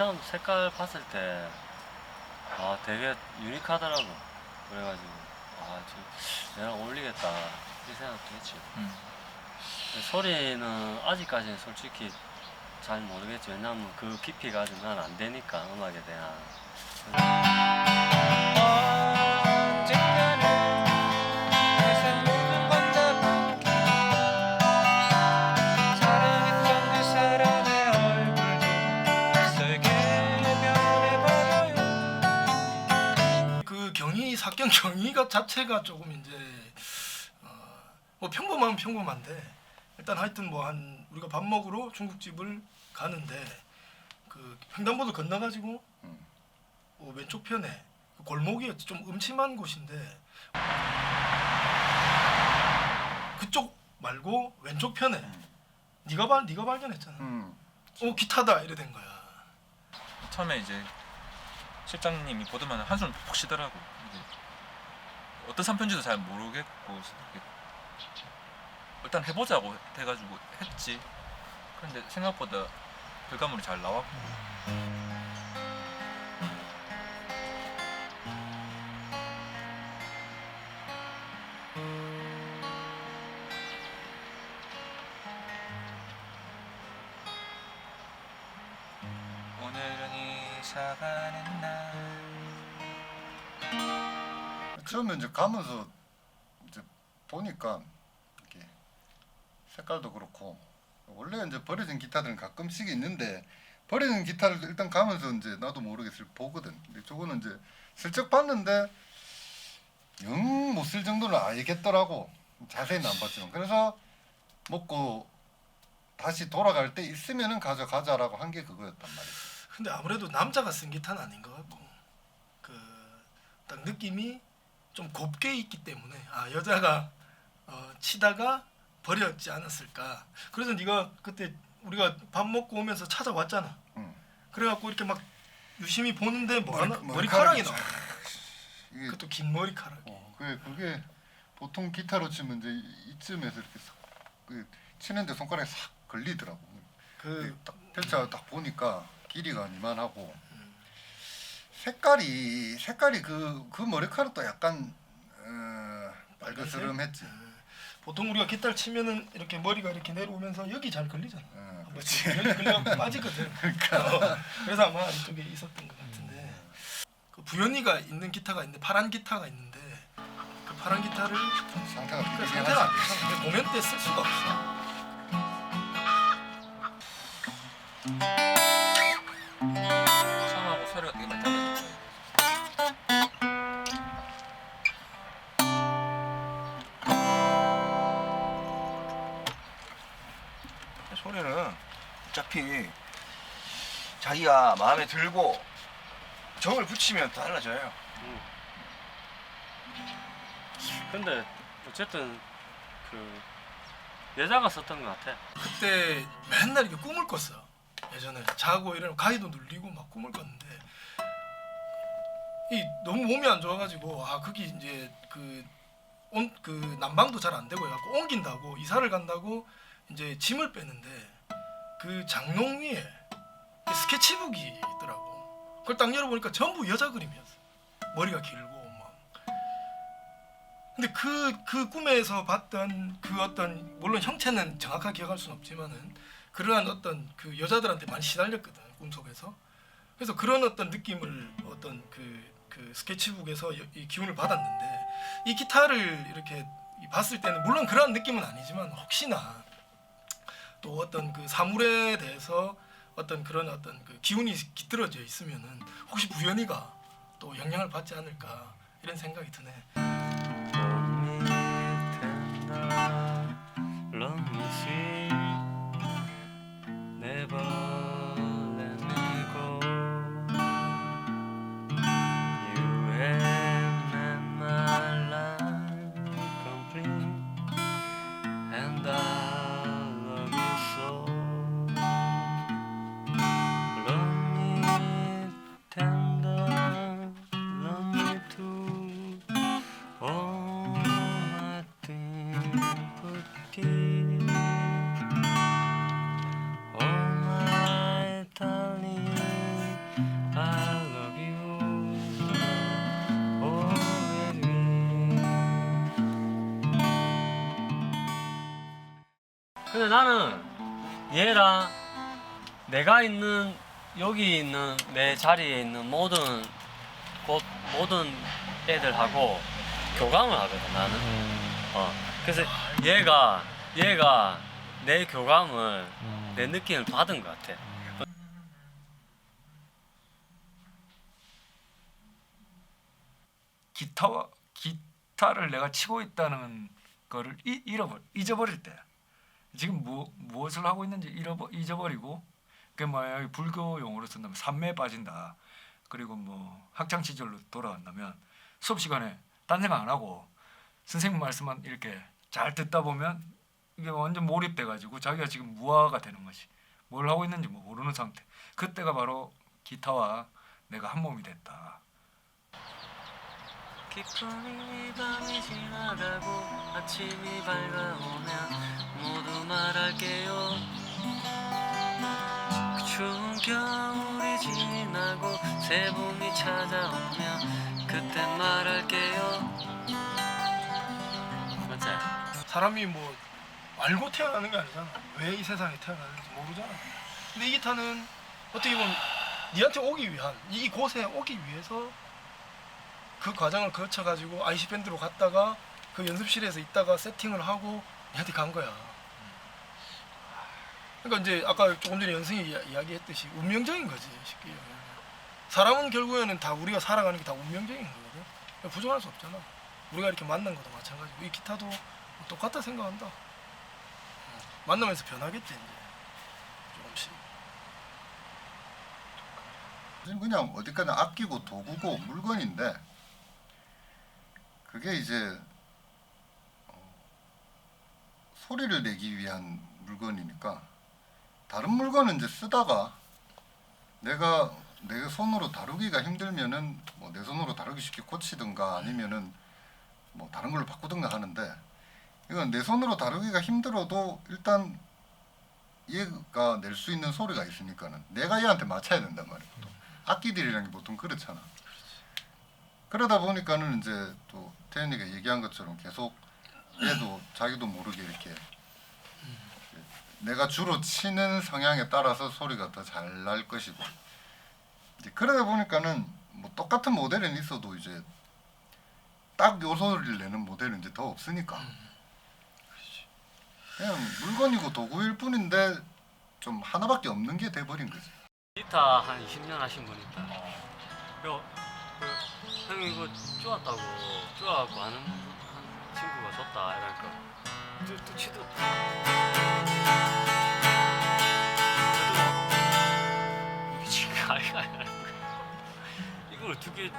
처음 색깔 봤을 때, 아, 되게 유니크하더라고. 그래가지고, 아, 저, 얘랑 어울리겠다. 이 생각도 했지. 음. 근데 소리는 아직까지는 솔직히 잘 모르겠지. 왜냐면 그 깊이가 아직 난 안 되니까, 음악에 대한. 경위 사건 경위가 자체가 조금 이제 어, 뭐 평범하면 평범한데 일단 하여튼 뭐 한 우리가 밥 먹으러 중국집을 가는데 그 횡단보도 건너가지고 음. 어, 왼쪽 편에 그 골목이었지 좀 음침한 곳인데 그쪽 말고 왼쪽 편에 음. 네가 발 네가 발견했잖아. 음. 어 기타다 이래 된 거야. 처음에 이제 실장님이 보더만 한숨을 푹 쉬더라고. 어떤 산편지도 잘 모르겠고 일단 해보자고 해가지고 했지. 그런데 생각보다 결과물이 잘 나왔고 오늘은 이사 가는 날 처음에 이제 가면서 이제 보니까 이렇게 색깔도 그렇고 원래 이제 버려진 기타들은 가끔씩 있는데 버려진 기타를 일단 가면서 이제 나도 모르게 슬 보거든. 근데 저거는 이제 슬쩍 봤는데 영 못 쓸 정도는 알겠더라고. 자세히는 안 봤지만 그래서 먹고 다시 돌아갈 때 있으면은 가져가자라고 한 게 그거였단 말이야. 근데 아무래도 남자가 쓴 기타는 아닌 것 같고 그 딱 느낌이 좀 곱게 있기 때문에 아 여자가 어, 치다가 버렸지 않았을까. 그래서 네가 그때 우리가 밥 먹고 오면서 찾아왔잖아. 응. 그래갖고 이렇게 막 유심히 보는데 뭐 하나 머리- 머리카락이 머리카락이 나와. 이게 그것도 긴 머리카락 어, 그게 그게 보통 기타로 치면 이제 이- 이쯤에서 이렇게 싹, 그 치는데 손가락에 싹 걸리더라고. 그 딱 펼쳐 딱 보니까 길이가 이만하고 색깔이 색깔이 그 그 머리카락도 약간 어, 빨그스름했지. 보통 우리가 기타를 치면은 이렇게 머리가 이렇게 내려오면서 여기 잘 걸리잖아. 어, 한 그렇지. 여기 걸려갖고 빠지거든. 그러니까. 어, 그래서 아마 이쪽에 있었던 것 같은데. 그 부연이가 있는 기타가 있는데 파란 기타가 있는데 그 파란 기타를 상태가 그 상태가 안 좋아 근데 공연 때 쓸 수가 없어 자기가 마음에 들고 정을 붙이면 달라져요. 근데 어쨌든 그 여자가 썼던 것 같아. 그때 맨날 이렇게 꿈을 꿨어 예전에 자고 이러면 가위도 눌리고 막 꿈을 꿨는데 이 너무 몸이 안 좋아가지고 아 거기 이제 그 온 그 난방도 잘 안 되고 해갖고 옮긴다고 이사를 간다고 이제 짐을 빼는데 그 장롱 위에 스케치북이 있더라고. 그걸 딱 열어보니까 전부 여자 그림이었어. 머리가 길고 막 근데 그 그 꿈에서 봤던 그 어떤 물론 형체는 정확하게 기억할 수는 없지만은 그러한 어떤 그 여자들한테 많이 시달렸거든 꿈속에서. 그래서 그런 어떤 느낌을 어떤 그, 그 스케치북에서 여- 이 기운을 받았는데 이 기타를 이렇게 이 봤을 때는 물론 그런 느낌은 아니지만 혹시나 또 어떤 그 사물에 대해서 어떤 그런 어떤 그 기운이 깃들어져 있으면은 혹시 부연이가 또 영향을 받지 않을까 이런 생각이 드네. Never 근데 나는 얘랑 내가 있는 여기 있는 내 자리에 있는 모든 곳 모든 애들하고 교감을 하거든 나는. 어. 그래서 얘가 얘가 내 교감을 내 느낌을 받은 것 같아. 기타와 기타를 내가 치고 있다는 거를 이, 잃어버 잊어버릴 때 지금 무, 무엇을 하고 있는지 잃어버, 잊어버리고 그 뭐야 불교 용어로 쓴다면 삼매에 빠진다 그리고 뭐 학창 시절로 돌아간다면 수업 시간에 딴 생각 안 하고 선생님 말씀만 이렇게 잘 듣다 보면 이게 완전 몰입돼 가지고 자기가 지금 무화가 되는 것이 뭘 하고 있는지 뭐 모르는 상태 그때가 바로 기타와 내가 한 몸이 됐다. 깊은 이 밤이 지나가고 아침이 밝아오면 모두 말할게요 그 추운 겨울이 지나고 새 봄이 찾아오면 그때 말할게요 맞지? 사람이 뭐 알고 태어나는 게 아니잖아. 왜 이 세상에 태어나는지 모르잖아. 근데 이 기타는 어떻게 보면 니한테 오기 위한 이 곳에 오기 위해서 그 과정을 거쳐 가지고 IC 밴드로 갔다가 그 연습실에서 있다가 세팅을 하고 니한테 간 거야. 그러니까 이제 아까 조금 전에 연승이 이야- 이야 기했듯이 운명적인 거지 쉽게 얘기하면. 사람은 결국에는 다 우리가 살아가는 게 다 운명적인 거거든. 그러니까 부정할 수 없잖아. 우리가 이렇게 만난 것도 마찬가지고 이 기타도 똑같다 생각한다. 어, 만나면서 변하겠지 이제 조금씩. 그냥 어디까지 아끼고 도구고 물건인데 그게 이제 어, 소리를 내기 위한 물건이니까 다른 물건은 이제 쓰다가 내가 내 손으로 다루기가 힘들면은 뭐 내 손으로 다루기 쉽게 고치든가 아니면은 뭐 다른 걸로 바꾸든가 하는데 이건 내 손으로 다루기가 힘들어도 일단 얘가 낼 수 있는 소리가 있으니까는 내가 얘한테 맞춰야 된단 말이야. 또. 악기들이라는 게 보통 그렇잖아. 그러다 보니까는 이제 또 태연이가 얘기한 것처럼 계속 얘도 자기도 모르게 이렇게 내가 주로 치는 성향에 따라서 소리가 더 잘 날 것이고 이제 그러다 보니까는 뭐 똑같은 모델은 있어도 이제 딱 요 소리를 내는 모델은 이제 더 없으니까 그냥 물건이고 도구일 뿐인데 좀 하나밖에 없는 게 돼버린 거지. 기타 한 20년 하신 분 있다. 요, 그, 형이 이거 쪼았다고, 쪼아갖고 아는 한 친구가 줬다. 이러니까, 또, 또 치도. 이걸 어떻게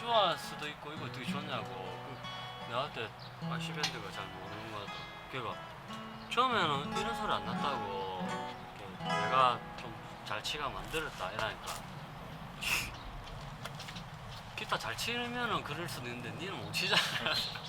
쪼아 수도 있고, 이거 어떻게 줬냐고. 그, 내가 그때 아, 시밴드가 잘 모르는 거 같아. 걔가, 처음에는 이런 소리 안 났다고. 내가 좀 잘 치가 만들었다 이러니까 기타 잘 치면은 그럴 수도 있는데 니는 못 치잖아